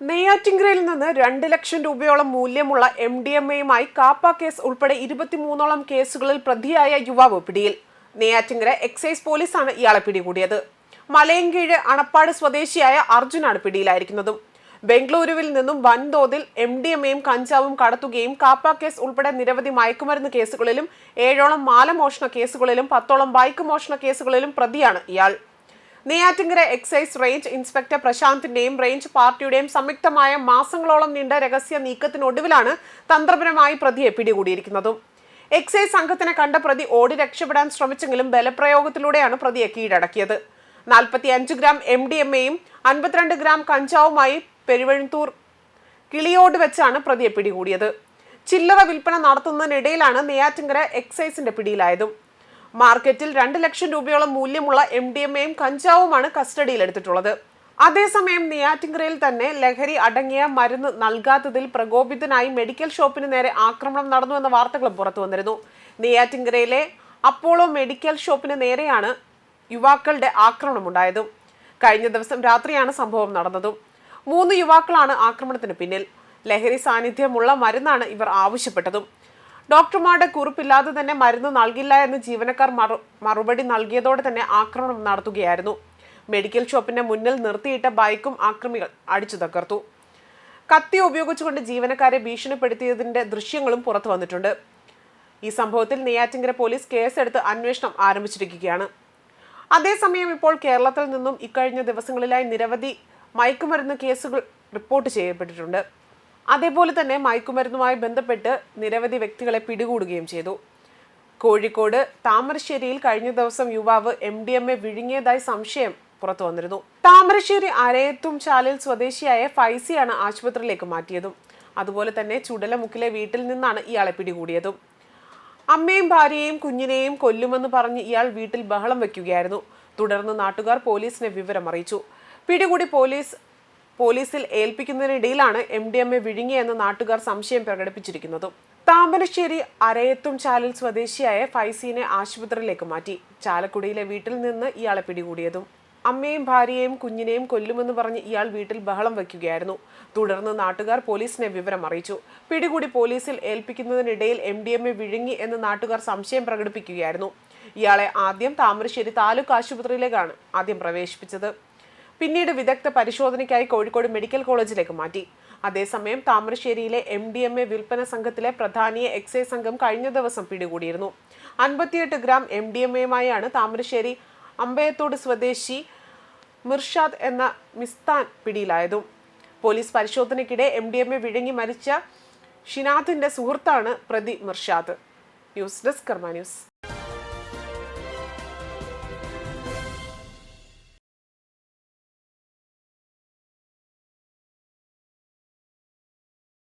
നെയ്യാറ്റിൻകരയിൽ നിന്ന് രണ്ട് ലക്ഷം രൂപയോളം മൂല്യമുള്ള എം ഡി എം എയുമായി കാപ്പ കേസ് ഉൾപ്പെടെ ഇരുപത്തിമൂന്നോളം കേസുകളിൽ പ്രതിയായ യുവാവ് പിടിയിൽ. നെയ്യാറ്റിൻകര എക്സൈസ് പോലീസാണ് ഇയാളെ പിടികൂടിയത്. മലയൻകീഴ് അണപ്പാട് സ്വദേശിയായ അർജുനാണ് പിടിയിലായിരിക്കുന്നതും. ബംഗളൂരുവിൽ നിന്നും വൻതോതിൽ എം ഡി എം എയും കഞ്ചാവും കടത്തുകയും കാപ്പ കേസ് ഉൾപ്പെടെ നിരവധി മയക്കുമരുന്ന് കേസുകളിലും ഏഴോളം മാലമോഷണ കേസുകളിലും പത്തോളം ബൈക്ക് മോഷണ കേസുകളിലും പ്രതിയാണ് ഇയാൾ. നെയ്യാറ്റിങ്കര എക്സൈസ് റേഞ്ച് ഇൻസ്പെക്ടർ പ്രശാന്തിന്റെയും റേഞ്ച് പാർട്ടിയുടെയും സംയുക്തമായ മാസങ്ങളോളം നീണ്ട രഹസ്യ നീക്കത്തിനൊടുവിലാണ് തന്ത്രപരമായി പ്രതിയെ പിടികൂടിയിരിക്കുന്നതും. എക്സൈസ് സംഘത്തിനെ കണ്ട പ്രതി ഓടി രക്ഷപ്പെടാൻ ശ്രമിച്ചെങ്കിലും ബലപ്രയോഗത്തിലൂടെയാണ് പ്രതിയെ കീഴടക്കിയത്. നാൽപ്പത്തി അഞ്ച് ഗ്രാം എം ഡി എം എയും അൻപത്തിരണ്ട് ഗ്രാം കഞ്ചാവുമായി പെരുവഴുത്തൂർ കിളിയോട് വെച്ചാണ് പ്രതിയെ പിടികൂടിയത്. ചില്ലറ വിൽപ്പന നടത്തുന്നതിനിടയിലാണ് നെയ്യാറ്റിങ്കര എക്സൈസിന്റെ പിടിയിലായതും. മാർക്കറ്റിൽ രണ്ട് ലക്ഷം രൂപയോളം മൂല്യമുള്ള എം ഡി എം എയും കഞ്ചാവുമാണ് കസ്റ്റഡിയിലെടുത്തിട്ടുള്ളത്. അതേസമയം നെയ്യാറ്റിങ്കരയിൽ തന്നെ ലഹരി അടങ്ങിയ മരുന്ന് നൽകാത്തതിൽ പ്രകോപിതനായി മെഡിക്കൽ ഷോപ്പിന് നേരെ ആക്രമണം നടന്നു എന്ന വാർത്തകളും പുറത്തു വന്നിരുന്നു. നെയ്യാറ്റിങ്കരയിലെ അപ്പോളോ മെഡിക്കൽ ഷോപ്പിന് നേരെയാണ് യുവാക്കളുടെ ആക്രമണമുണ്ടായതും കഴിഞ്ഞ ദിവസം രാത്രിയാണ് സംഭവം നടന്നതും. മൂന്ന് യുവാക്കളാണ് ആക്രമണത്തിന് പിന്നിൽ. ലഹരി സാന്നിധ്യമുള്ള മരുന്നാണ് ഇവർ ആവശ്യപ്പെട്ടതും. ഡോക്ടർമാരുടെ കുറിപ്പില്ലാതെ തന്നെ മരുന്ന് നൽകില്ല എന്ന് ജീവനക്കാർ മറു മറുപടി നൽകിയതോടെ തന്നെ ആക്രമണം നടത്തുകയായിരുന്നു. മെഡിക്കൽ ഷോപ്പിന്റെ മുന്നിൽ നിർത്തിയിട്ട ബൈക്കും ആക്രമികൾ അടിച്ചു തകർത്തു. കത്തി ഉപയോഗിച്ചുകൊണ്ട് ജീവനക്കാരെ ഭീഷണിപ്പെടുത്തിയതിന്റെ ദൃശ്യങ്ങളും പുറത്തു വന്നിട്ടുണ്ട്. ഈ സംഭവത്തിൽ നെയ്യാറ്റിങ്കര പോലീസ് കേസെടുത്ത് അന്വേഷണം ആരംഭിച്ചിരിക്കുകയാണ്. അതേസമയം ഇപ്പോൾ കേരളത്തിൽ നിന്നും ഇക്കഴിഞ്ഞ ദിവസങ്ങളിലായി നിരവധി മയക്കുമരുന്ന് കേസുകൾ റിപ്പോർട്ട് ചെയ്യപ്പെട്ടിട്ടുണ്ട്. അതേപോലെ തന്നെ മയക്കുമരുന്നുമായി ബന്ധപ്പെട്ട് നിരവധി വ്യക്തികളെ പിടികൂടുകയും ചെയ്തു. കോഴിക്കോട് താമരശ്ശേരിയിൽ കഴിഞ്ഞ ദിവസം യുവാവ് എം ഡി എം എ വിഴുങ്ങിയതായി സംശയം പുറത്തു വന്നിരുന്നു. താമരശ്ശേരി അരയത്തും ചാലിൽ സ്വദേശിയായ ഫൈസിയാണ് ആശുപത്രിയിലേക്ക് മാറ്റിയതും. അതുപോലെ തന്നെ ചുടലമുക്കിലെ വീട്ടിൽ നിന്നാണ് ഇയാളെ പിടികൂടിയതും. അമ്മയും ഭാര്യയെയും കുഞ്ഞിനെയും കൊല്ലുമെന്ന് പറഞ്ഞ് ഇയാൾ വീട്ടിൽ ബഹളം വയ്ക്കുകയായിരുന്നു. തുടർന്ന് നാട്ടുകാർ പോലീസിനെ വിവരം അറിയിച്ചു പിടികൂടി പോലീസ് പോലീസിൽ ഏൽപ്പിക്കുന്നതിനിടയിലാണ് എം ഡി എം എ വിഴുങ്ങിയെന്ന് നാട്ടുകാർ സംശയം പ്രകടിപ്പിച്ചിരിക്കുന്നത്. താമരശ്ശേരി അരയത്തും ചാലിൽ സ്വദേശിയായ ഫൈസീനെ ആശുപത്രിയിലേക്ക് മാറ്റി. ചാലക്കുടിയിലെ വീട്ടിൽ നിന്ന് ഇയാളെ പിടികൂടിയതും അമ്മയും ഭാര്യയെയും കുഞ്ഞിനെയും കൊല്ലുമെന്ന് പറഞ്ഞ് ഇയാൾ വീട്ടിൽ ബഹളം വയ്ക്കുകയായിരുന്നു. തുടർന്ന് നാട്ടുകാർ പോലീസിനെ വിവരം അറിയിച്ചു. പിടികൂടി പോലീസിൽ ഏൽപ്പിക്കുന്നതിനിടയിൽ എം ഡി എം എ വിഴുങ്ങി എന്ന് നാട്ടുകാർ സംശയം പ്രകടിപ്പിക്കുകയായിരുന്നു. ഇയാളെ ആദ്യം താമരശ്ശേരി താലൂക്ക് ആശുപത്രിയിലേക്കാണ് ആദ്യം പ്രവേശിപ്പിച്ചത്. പിന്നീട് വിദഗ്ധ പരിശോധനയ്ക്കായി കോഴിക്കോട് മെഡിക്കൽ കോളേജിലേക്ക് മാറ്റി. അതേസമയം താമരശ്ശേരിയിലെ എം ഡി എം എ വിൽപ്പന സംഘത്തിലെ പ്രധാനിയെ എക്സൈസ് സംഘം കഴിഞ്ഞ ദിവസം പിടികൂടിയിരുന്നു. അൻപത്തിയെട്ട് ഗ്രാം എം ഡി എം എയുമായാണ് താമരശ്ശേരി അമ്പയത്തോട് സ്വദേശി മിർഷാദ് എന്ന മിസ്താൻ പിടിയിലായതും. പോലീസ് പരിശോധനയ്ക്കിടെ എം ഡി എം എ വിഴുങ്ങി മരിച്ച ഷിനാഥിന്റെ സുഹൃത്താണ് പ്രതി Mirshad. News desk Karma news.